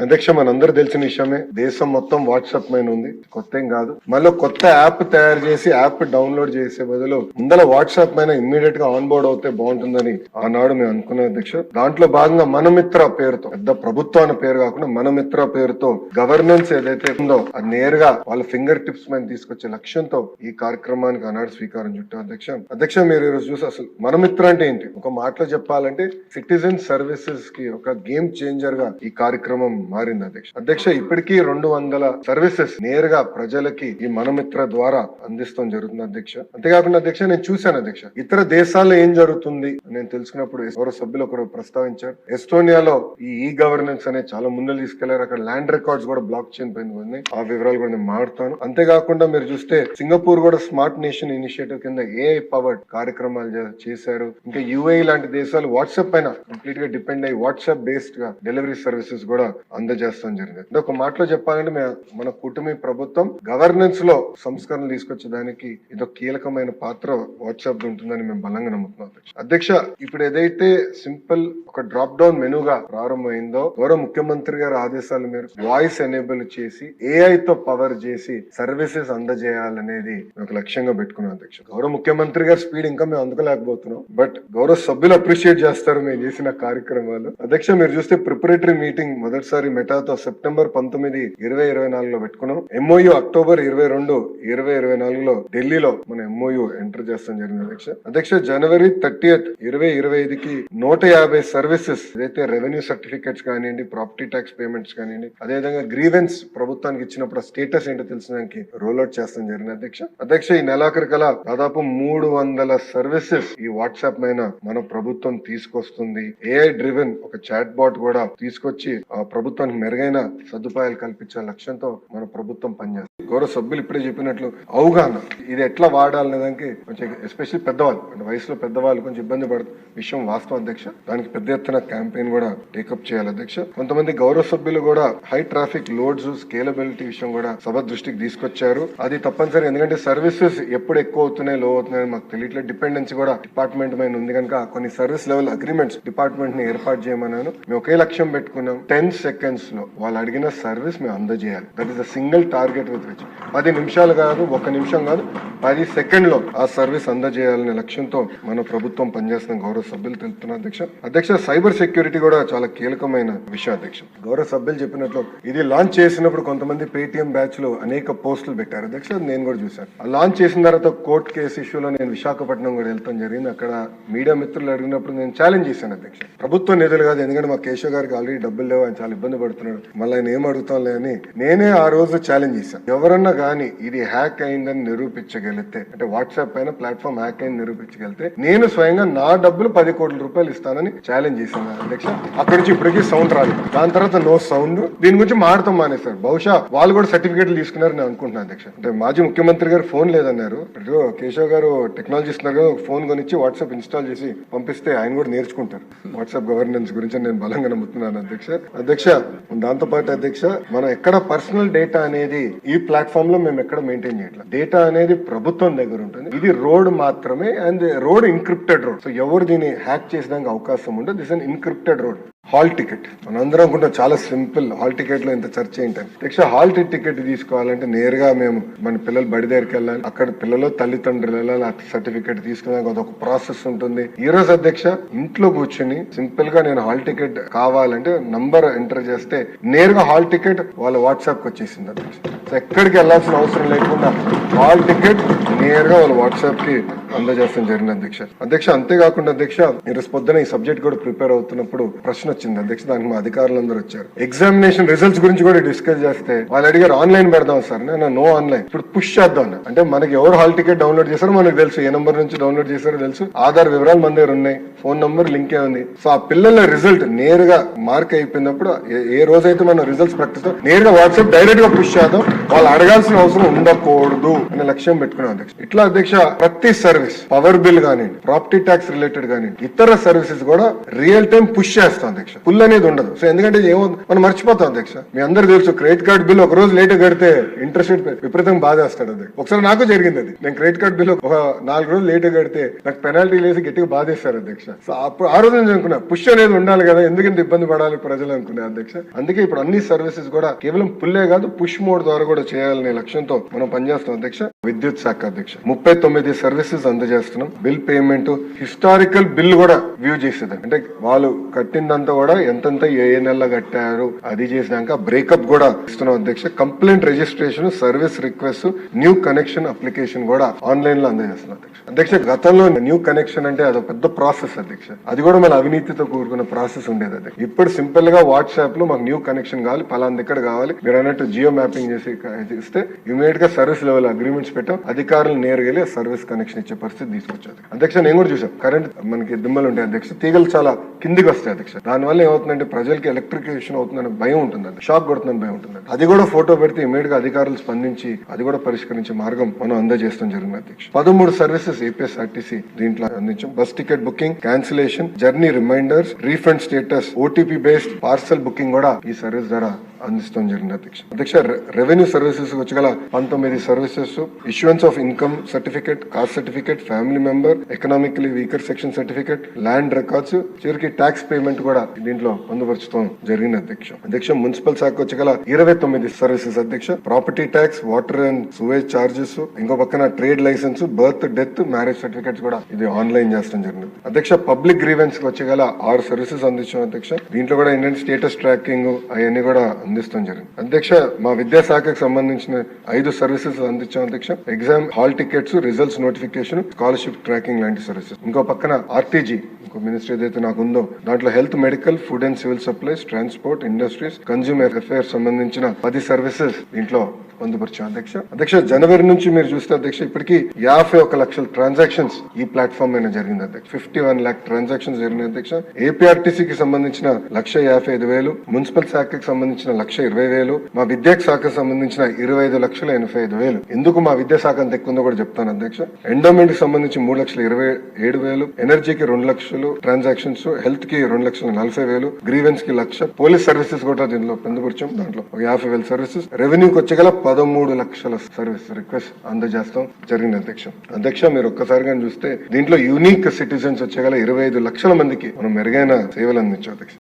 అధ్యక్ష మనందరూ తెలిసిన విషయమే. దేశం మొత్తం వాట్సాప్ మైన ఉంది. కొత్త ఏం కాదు. మళ్ళీ కొత్త యాప్ తయారు చేసి యాప్ డౌన్లోడ్ చేసే బదులు ముందర వాట్సాప్ పైన ఇమ్మీడియట్గా ఆన్బోర్డ్ అవుతే బాగుంటుందని ఆనాడు మేము అనుకున్నాం అధ్యక్ష. దాంట్లో భాగంగా మనమిత్ర పేరుతో పెద్ద ప్రభుత్వం అనే పేరు కాకుండా మనమిత్ర పేరుతో గవర్నెన్స్ ఏదైతే ఉందో అది నేరుగా వాళ్ళ ఫింగర్ టిప్స్ మీద తీసుకొచ్చే లక్ష్యంతో ఈ కార్యక్రమానికి ఆనాడు స్వీకారం చుట్టాం అధ్యక్ష. అధ్యక్ష మీరు ఈరోజు చూసి అసలు మనమిత్ర అంటే ఏంటి? ఒక మాటలో చెప్పాలంటే సిటిజన్ సర్వీసెస్కి ఒక గేమ్ చేంజర్గా ఈ కార్యక్రమం మారింది అధ్యక్ష. అధ్యక్ష ఇప్పటికీ రెండు వందల సర్వీసెస్ నేరుగా ప్రజలకి ఈ మనమిత్ర ద్వారా అందిస్తాం జరుగుతుంది అధ్యక్ష. అంతేకాకుండా అధ్యక్ష నేను చూశాను అధ్యక్ష ఇతర దేశాల్లో ఏం జరుగుతుంది నేను తెలుసుకున్నప్పుడు ఎవరో సభ్యులు ఒకరు ప్రస్తావించారు. ఎస్టోనియాలో ఈ ఈ గవర్నెన్స్ అనేది చాలా ముందు తీసుకెళ్ళారు. అక్కడ ల్యాండ్ రికార్డ్స్ కూడా బ్లాక్ చైన్ పైన ఉన్నాయి. ఆ వివరాలు కూడా నేను మాట్లాడతాను. అంతేకాకుండా మీరు చూస్తే సింగపూర్ కూడా స్మార్ట్ నేషన్ ఇనిషియేటివ్ కింద ఏఐ పవర్డ్ కార్యక్రమాలు చేశారు. ఇంకా యుఏ లాంటి దేశాలు వాట్సాప్ పైన కంప్లీట్గా డిపెండ్ అయ్యి వాట్సాప్ బేస్డ్గా డెలివరీ సర్వీసెస్ కూడా అందజేస్తాం జరిగింది. అంటే ఒక మాటలో చెప్పాలంటే మన కూటమి ప్రభుత్వం గవర్నెన్స్లో సంస్కరణలు తీసుకొచ్చేదానికి ఇదొక కీలకమైన పాత్ర వాట్సాప్ ఉంటుందని మేము బలంగా నమ్ముతున్నాం అధ్యక్ష. అధ్యక్ష ఇప్పుడు ఏదైతే సింపుల్ ఒక డ్రాప్ డౌన్ మెనూగా ప్రారంభమైందో గౌరవ ముఖ్యమంత్రి గారి ఆదేశాల మేరకు వాయిస్ ఎనేబుల్ చేసి ఏఐ తో పవర్ చేసి సర్వీసెస్ అందజేయాలనేది ఒక లక్ష్యంగా పెట్టుకున్నాం అధ్యక్ష. గౌరవ ముఖ్యమంత్రి గారి స్పీడ్ ఇంకా మేము అందుకోలేకపోతున్నాం. బట్ గౌరవ సభ్యులు అప్రిషియేట్ చేస్తారు మేము చేసిన కార్యక్రమాలు. అధ్యక్ష మీరు చూస్తే ప్రిపరేటరీ మీటింగ్ మొదటిసారి మెటాతో సెప్టెంబర్ పంతొమ్మిది ఇరవై ఇరవై నాలుగులో పెట్టుకున్నాం. ఎంఓయూ అక్టోబర్ ఇరవై రెండు ఇరవై ఇరవై నాలుగులో ఢిల్లీలో మన ఎంఓయూ ఎంటర్ చేస్తాం జరిగింది అధ్యక్ష. అధ్యక్ష జనవరి థర్టీఎత్ ఇరవై ఇరవై ఐదుకి నూట యాభై సర్వీసెస్ ఏదైతే రెవెన్యూ సర్టిఫికేట్స్ కానివ్వండి ప్రాపర్టీ ట్యాక్స్ పేమెంట్స్ కానివ్వండి అదేవిధంగా గ్రీవెన్స్ ప్రభుత్వానికి ఇచ్చినప్పుడు స్టేటస్ ఏంటో తెలిసినానికి రోల్ అవుట్ చేస్తాం జరిగింది అధ్యక్ష. అధ్యక్ష ఈ నెలాఖరు కల దాదాపు మూడు వందల సర్వీసెస్ ఈ వాట్సాప్ పైన మన ప్రభుత్వం తీసుకొస్తుంది. ఏఐ డ్రివెన్ ఒక చాట్ బాట్ కూడా తీసుకొచ్చి ఆ ప్రభుత్వానికి మెరుగైన సదుపాయాలు కల్పించే లక్ష్యంతో మన ప్రభుత్వం పనిచేస్తుంది. గౌరవ సభ్యులు ఇప్పుడే చెప్పినట్లు అవగాహన. ఇది ఎట్లా వాడాలనే దానికి కొంచెం ఎస్పెషల్లీ పెద్దవాళ్ళు అంటే వయసులో పెద్దవాళ్ళు కొంచెం ఇబ్బంది పడుతుంది విషయం వాస్తవం అధ్యక్ష. దానికి పెద్ద ఎత్తున క్యాంపెయిన్ కూడా టేకప్ చేయాలి అధ్యక్ష. కొంతమంది గౌరవ సభ్యులు కూడా హై ట్రాఫిక్ లోడ్స్ స్కేలబిలిటీ విషయం కూడా సభ దృష్టికి తీసుకొచ్చారు. అది తప్పనిసరి ఎందుకంటే సర్వీసెస్ ఎప్పుడు ఎక్కువ అవుతున్నాయి లో అవుతున్నాయని మాకు తెలియట్లేదు. డిపెండెన్సీ కూడా డిపార్ట్మెంట్ మీద ఉంది కనుక కొన్ని సర్వీస్ లెవెల్ అగ్రిమెంట్స్ డిపార్ట్మెంట్ని ఏర్పాటు చేయమన్నాను. మేము ఒకే లక్ష్యం పెట్టుకున్నాం. టెన్ సెకండ్ సెకండ్స్లో వాళ్ళు అడిగిన సర్వీస్ మేము అందజేయాలి. That is a single target with which పది నిమిషాలు కాదు ఒక నిమిషం కాదు పది సెకండ్లో ఆ సర్వీస్ అందజేయాలనే లక్ష్యంతో మన ప్రభుత్వం పనిచేస్తున్న గౌరవ సభ్యులు తెలుపుతున్నారు అధ్యక్ష. అధ్యక్ష సైబర్ సెక్యూరిటీ కూడా చాలా కీలకమైన విషయం అధ్యక్ష. గౌరవ సభ్యులు చెప్పినట్లు ఇది లాంచ్ చేసినప్పుడు కొంతమంది పేటిఎం బ్యాచ్లో అనేక పోస్టులు పెట్టారు. అధ్యక్ష నేను కూడా చూశాను. ఆ లాంచ్ చేసిన తర్వాత కోర్టు కేసు ఇష్యూలో నేను విశాఖపట్నం కూడా వెళ్తాం జరిగింది. అక్కడ మీడియా మిత్రులు అడిగినప్పుడు నేను ఛాలెంజ్ చేశాను అధ్యక్ష. ప్రభుత్వ నిధులు కాదు ఎందుకంటే మా కేశవ్ గారికి ఆల్రెడీ డబ్బులు లేవు ఆయన చాలా ఇబ్బంది పడుతున్నాడు. మళ్ళీ ఆయన ఏం అడుగుతాంలే అని నేనే ఆ రోజు ఛాలెంజ్ చేశాను ఎవరన్నా కానీ ఇది హ్యాక్ అయిందని నిరూపించగలిగితే అంటే వాట్సాప్ పైన ప్లాట్ఫామ్ హ్యాక్ అయింది నిరూపించగలిగితే నేను స్వయంగా నా డబ్బులు పది కోట్ల రూపాయలు ఇస్తానని ఛాలెంజ్ చేశాను అధ్యక్ష అక్కడి నుంచి ఇప్పటికీ సౌండ్ రాలేదు. దాని తర్వాత నో సౌండ్ దీని గురించి మాడతాం మానేశారు. బహుశా వాళ్ళు కూడా సర్టిఫికేట్లు తీసుకున్నారని నేను అనుకుంటున్నాను అధ్యక్ష. అంటే మాజీ ముఖ్యమంత్రి గారు ఫోన్ లేదన్నారు. కేశవ్ గారు టెక్నాలజీ ఇస్తున్నారు కదా, ఫోన్ కొనిచ్చి వాట్సాప్ ఇన్స్టాల్ చేసి పంపిస్తే ఆయన కూడా నేర్చుకుంటారు. వాట్సాప్ గవర్నెన్స్ గురించి నేను బలంగా నమ్ముతున్నాను అధ్యక్ష. అధ్యక్ష దాంతోపాటు అధ్యక్ష మనం ఎక్కడ పర్సనల్ డేటా అనేది ఈ ప్లాట్ఫామ్లో మేము ఎక్కడ మెయింటైన్ చేయట్లేదు. డేటా అనేది ప్రభుత్వం దగ్గర ఉంటుంది. ఇది రోడ్ మాత్రమే and road encrypted road. So ఎవరు దీన్ని హ్యాక్ చేసడానికి అవకాశం ఉండదు. This unencrypted road hall ticket. మనందరం అనుకుంటాం చాలా సింపుల్ హాల్ టికెట్లో ఇంత చర్చ ఏంటని హాల్ టికెట్ తీసుకోవాలంటే నేరుగా మేము మన పిల్లలు బడి దగ్గరికి వెళ్ళాలి. అక్కడ పిల్లలు తల్లిదండ్రులు వెళ్ళాలి ఆ సర్టిఫికేట్ తీసుకున్నాక అదొక ప్రాసెస్ ఉంటుంది. ఈ రోజు అధ్యక్ష ఇంట్లో కూర్చుని సింపుల్గా నేను హాల్ టికెట్ కావాలంటే నంబర్ ఎంటర్ చేస్తే నేరుగా హాల్ టికెట్ వాళ్ళ వాట్సాప్కి వచ్చేసింది అధ్యక్ష. సో ఎక్కడికి వెళ్ళాల్సిన అవసరం లేకుండా హాల్ టికెట్ నేరుగా వాళ్ళ వాట్సాప్కి అందజేస్తాం జరిగింది అధ్యక్ష. అధ్యక్ష అంతేకాకుండా అధ్యక్ష ఈరోజు పొద్దున ఈ సబ్జెక్ట్ కూడా ప్రిపేర్ అవుతున్నప్పుడు ప్రశ్న వచ్చింది. అధ్యక్ష దానికి మా అధికారులందరూ వచ్చారు. ఎగ్జామినేషన్ రిజల్ట్స్ గురించి కూడా డిస్కస్ చేస్తే వాళ్ళు అడిగారు ఆన్లైన్ పెడదాం సార్. నేను నో ఆన్లైన్. ఇప్పుడు పుష్ చేద్దాం అంటే మనకి ఎవరు హాల్ టికెట్ డౌన్లోడ్ చేశారో మనకు తెలుసు. ఏ నెంబర్ నుంచి డౌన్లోడ్ చేశారో తెలుసు. ఆధార్ వివరాలు మన దగ్గర ఉన్నాయి. ఫోన్ నంబర్ లింకే ఉంది. సో ఆ పిల్లల రిజల్ట్ నేరుగా మార్క్ అయిపోయినప్పుడు ఏ- ఏ రోజైతే మనం రిజల్ట్స్ ప్రకటిస్తాం నేరుగా వాట్సాప్ డైరెక్ట్గా పుష్ చేద్దాం. వాళ్ళు అడగాల్సిన అవసరం ఉండకూడదు అనే లక్ష్యం పెట్టుకున్నాం అధ్యక్ష. ఇట్లా అధ్యక్ష ప్రతి సర్వీస్ సర్వీస్ పవర్ బిల్ కానివ్వండి ప్రాపర్టీ ట్యాక్స్ రిలేటెడ్ కానివ్వండి ఇతర సర్వీసెస్ కూడా రియల్ టైం పుష్ చేస్తాం అధ్యక్ష. ఫుల్ అనేది ఉండదు. సో ఎందుకంటే ఏమో మనం మర్చిపోతాం అధ్యక్ష. మీ అందరు తెలుసు క్రెడిట్ కార్డ్ బిల్ ఒక రోజు లేట్ కడితే ఇంట్రెస్ట్ రేట్ విపరీతం బాధేస్తాడు అది ఒకసారి నాకు జరిగింది అది. నేను క్రెడిట్ కార్డ్ బిల్ ఒక నాలుగు రోజులు లేట్ కడితే నాకు పెనాల్టీ వేసి గట్టిగా బాధేస్తారు అధ్యక్ష. సో అప్పుడు ఆ రోజు నేను అనుకున్నా పుష్ అనేది ఉండాలి కదా ఎందుకంటే ఇబ్బంది పడాలి ప్రజలు అనుకునే అధ్యక్ష. అందుకే ఇప్పుడు అన్ని సర్వీసెస్ కూడా కేవలం పుల్లే కాదు పుష్ మోడ్ ద్వారా కూడా చేయాలనే లక్ష్యంతో మనం పనిచేస్తాం అధ్యక్ష. విద్యుత్ శాఖ అధ్యక్ష. ముప్పై తొమ్మిది సర్వీసెస్ అందజేస్తున్నాం బిల్ పేమెంట్ హిస్టారికల్ బిల్ కూడా వ్యూ చేసేది అంటే వాళ్ళు కట్టిందంతా కూడా ఎంతంత ఏ ఏ నెలలో కట్టారు అది చేసినాక బ్రేకప్ కూడా ఇస్తున్నాం అధ్యక్ష. Complaint registration service request new connection application కూడా ఆన్లైన్లో అందజేస్తున్నాం అధ్యక్ష. అధ్యక్ష గతంలో న్యూ కనెక్షన్ అంటే అది పెద్ద ప్రాసెస్ అధ్యక్ష. అది కూడా మన అవినీతితో కూడుకున్న ప్రాసెస్ ఉండేది అధ్యక్ష. ఇప్పుడు సింపుల్గా వాట్సాప్లో మాకు న్యూ కనెక్షన్ కావాలి పలాంది ఇక్కడ కావాలి మీరు అన్నట్టు జియో మ్యాపింగ్ చేసి ఇస్తే ఇమీడియట్గా సర్వీస్ లెవెల్ అగ్రిమెంట్స్ పెట్టాం. అధికారులు నేరుగా సర్వీస్ కనెక్షన్ ఇచ్చే. పరిస్థితి తీసుకొచ్చారు అధ్యక్ష. నేను కూడా చూసాం కరెంట్ మనకి దిమ్మలు ఉంటాయి అధ్యక్ష. తీగలు చాలా కిందికి వస్తాయి అధ్యక్ష. దానివల్ల ఏమవుతుందంటే ప్రజలకి ఎలక్ట్రికేషన్ అవుతుందని భయం ఉంటుంది షాక్ కొడుతుందని భయం ఉంటుంది అది కూడా ఫోటో పెడితే ఇమీడియట్గా అధికారులు స్పందించి అది కూడా పరిష్కరించే మార్గం మనం అందజేస్తాం జరిగింది అధ్యక్ష. పదమూడు సర్వీసెస్ ఏపీఎస్ఆర్టీసీ దీంట్లో అందించాం. Bus ticket booking cancellation journey reminders refund status OTP based parcel booking కూడా ఈ సర్వీస్ ద్వారా అందిస్తాం జరిగింది అధ్యక్ష. అధ్యక్ష రెవెన్యూ సర్వీసెస్ వచ్చగల పంతొమ్మిది services issuance of income certificate caste certificate family member economically weaker section certificate land records చివరికి ట్యాక్స్ పేమెంట్ కూడా దీంట్లో పొందుపరచడం జరిగింది అధ్యక్ష. అధ్యక్ష మున్సిపల్ శాఖ వచ్చగల ఇరవై తొమ్మిది సర్వీసెస్ అధ్యక్ష. Property tax water and sewage charges ఇంకో పక్కన trade licence birth death marriage certificates కూడా ఇది ఆన్లైన్ చేస్తాం జరిగింది. అధ్యక్ష పబ్లిక్ గ్రీవెన్స్కి వచ్చగల ఆరు సర్వీసెస్ అందించాం అధ్యక్ష. దీంట్లో కూడా ఏంటంటే స్టేటస్ ట్రాకింగ్ అవన్నీ కూడా అందిస్తాం జరిగింది అధ్యక్ష మా విద్యాశాఖకు సంబంధించిన ఐదు సర్వీసెస్ అందించాం అధ్యక్ష. Exam hall tickets results notification scholarship tracking లాంటి సర్వీసెస్. ఇంకో పక్కన ఆర్టీజీ ఇంకో మినిస్ట్రీ ఏదైతే నాకు ఉందో దాంట్లో health medical food and civil supplies transport industries consumer affairs సంబంధించిన పది సర్వీసెస్ దీంట్లో పొందుపరిచాం. అధ్యక్ష అధ్యక్ష జనవరి నుంచి మీరు చూస్తే అధ్యక్ష ఇప్పటికి యాభై ఒక లక్షల ట్రాన్సాక్షన్స్ ఈ ప్లాట్ఫామ్ మీద జరిగింది అధ్యక్ష. ఫిఫ్టీ వన్ లాక్ ట్రాన్సాక్షన్స్ జరిగినాయి అధ్యక్ష. ఏపీఆర్టీసీకి సంబంధించిన లక్ష యాభై ఐదు వేలు మున్సిపల్ శాఖకి సంబంధించిన లక్ష ఇరవై వేలు మా విద్యాకు శాఖకు సంబంధించిన ఇరవై ఐదు లక్షల ఎనభై ఐదు వేలు. ఎందుకు మా విద్యా శాఖ అంత ఎక్కువ ఉందో కూడా చెప్తాను అధ్యక్ష. ఎండోమెంట్కి సంబంధించి మూడు లక్షల ఇరవై ఏడు వేలు ఎనర్జీకి రెండు లక్షలు ట్రాన్సాక్షన్స్ హెల్త్కి రెండు లక్షల నలభై వేలు గ్రీవెన్స్కి లక్ష పోలీస్ సర్వీసెస్ కూడా దీనిలో పొందుపరిచాం. దాంట్లో ఒక యాభై వేల సర్వీసెస్ రెవెన్యూకి వచ్చగల పదమూడు లక్షల సర్వీస్ రిక్వెస్ట్ అందజేస్తాం. జరిగింది అధ్యక్ష. అధ్యక్ష మీరు ఒక్కసారిగా చూస్తే దీంట్లో యూనిక్ సిటిజన్స్ వచ్చగల ఇరవై ఐదు లక్షల మందికి మనం మెరుగైన సేవలు అందించాం అధ్యక్ష.